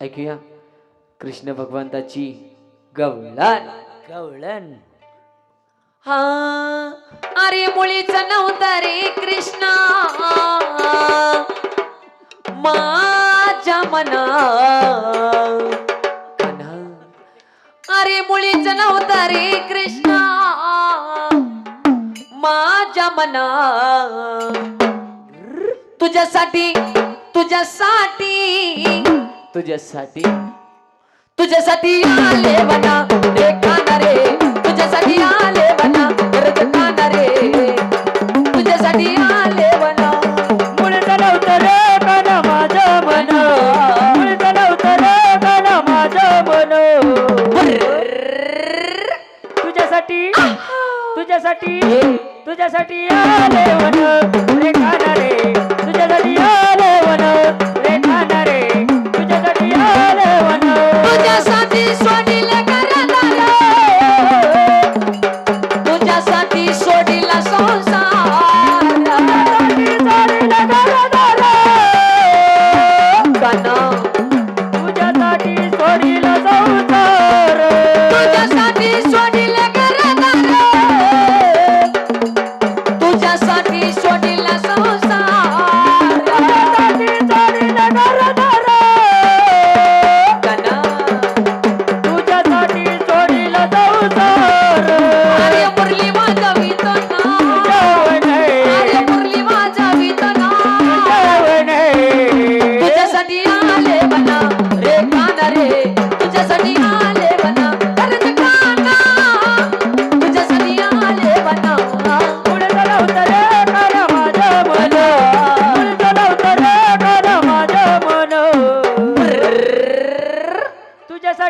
ऐकूया. कृष्ण भगवंताची गवळण. गवळण. हा अरे मुळीच नव्हता रे कृष्णा. माझ्या मना. अरे मुळीच नव्हता रे कृष्णा. माझ्या मना. तुझ्यासाठी तुझ्यासाठी. तुझ्यासाठी. तुझ्यासाठी आले वना रे काना रे तुझ्यासाठी आले वना गरज काना रे तुझ्यासाठी आले रे माझं मन रे माझं मन तुझ्यासाठी तुझ्यासाठी तुझ्यासाठी आले रे रे Vamos.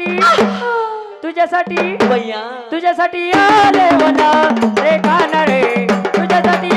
तुझ्यासाठी तुझ्यासाठी तुझ्यासाठी आले वना रे काना रे तुझ्यासाठी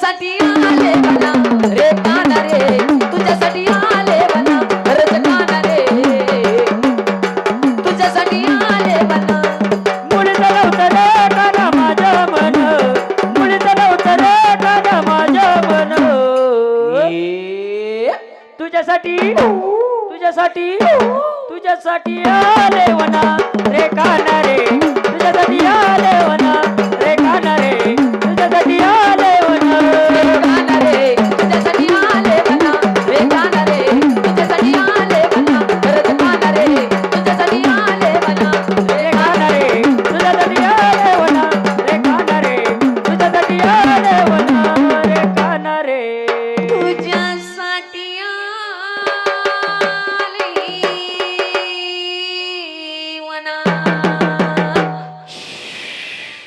तुझ्यासाठी आले बना रे काना रे तुझ्यासाठी आले बना रज काना रे. तुझ्यासाठी आले बना मुळीच नव्हतं रे कन माझं मन. मुळीच नव्हतं रे कन माझं मन. तुझ्यासाठी तुझ्यासाठी तुझ्यासाठी आले वना रे का